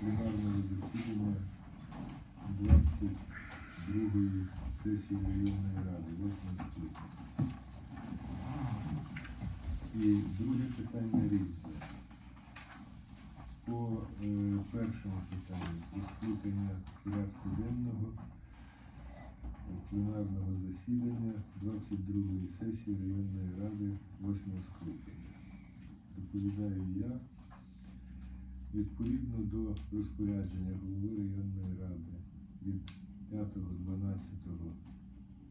пленарного засідання 22 сесії районної ради. І друге питання різне. По е, першому питанню про скликання порядку денного е, пленарного засідання 22 сесії районної ради 8 скликання. Доповідаю я. Відповідно до розпорядження голови районної ради від 5.12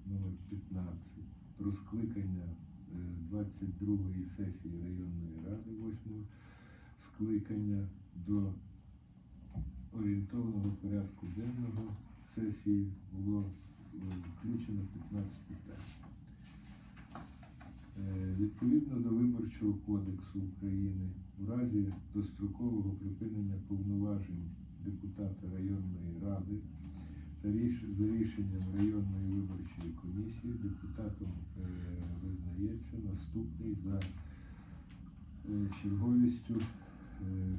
номер 15 про скликання е, 22-ї сесії районної ради 8 скликання до орієнтовного порядку денного сесії було е, включено 15 питань. Відповідно до Виборчого кодексу України, у разі дострокового припинення повноважень депутата районної ради та ріш- за рішенням районної виборчої комісії депутатом е, визнається наступний за е, черговістю е,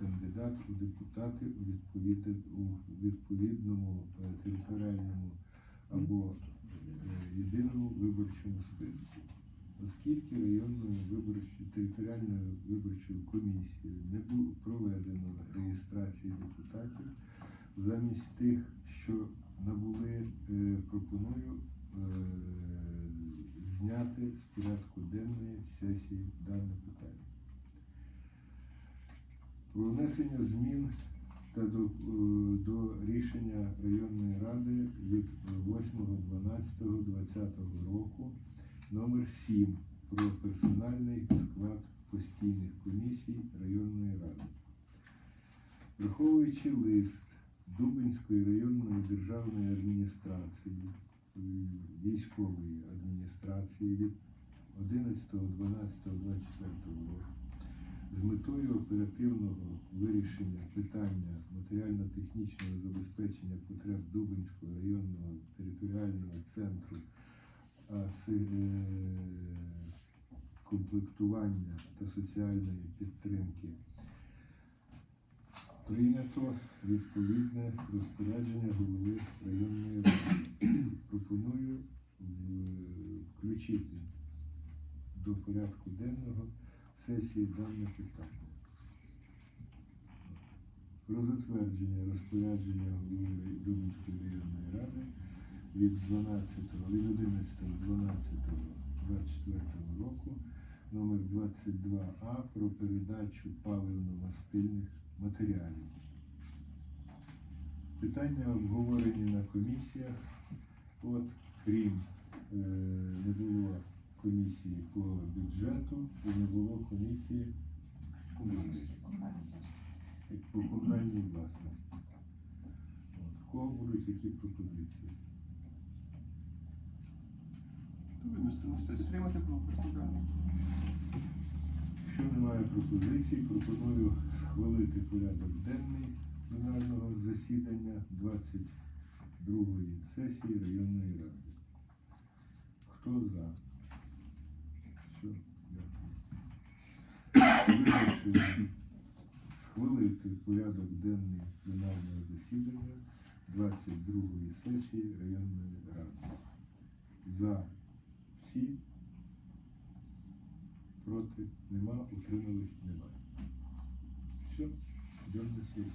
кандидат у депутати у, відповід- у відповідному е, територіальному або е, єдиному виборчому списку. Оскільки районною виборчою територіальною виборчою комісією не було проведено реєстрації депутатів, замість тих, що набули, е, пропоную е, зняти з порядку денної сесії дане питання. Про внесення змін та до, е, до рішення районної ради від 8.12.2020 року номер 7 про персональний склад постійних комісій районної ради. Враховуючи лист Дубинської районної державної адміністрації, е, військової адміністрації від 11.12.24 року з метою оперативного вирішення питання матеріально-технічного забезпечення потреб Дубинського районного територіального центру комплектування та соціальної підтримки прийнято відповідне розпорядження голови районної ради. Пропоную е, включити до порядку денного сесії дане питання. Про затвердження розпорядження голови Дубинської районної ради від 12 від 11.12.24 року номер 22А про передачу паливно-мастильних матеріалів. Питання обговорені на комісіях. От, крім е, не було комісії по бюджету і не було комісії по комунальній власності. От, кого будуть які пропозиції? Приймати порядку денного. Якщо немає пропозицій, пропоную схвалити порядок денний пленарного засідання 22-ї сесії районної ради. Хто за? Все, дякую. Вирішили схвалити порядок денний пленарного засідання 22-ї сесії районної ради. За всі проти нема, утримались немає. Все, йдемо на сесію.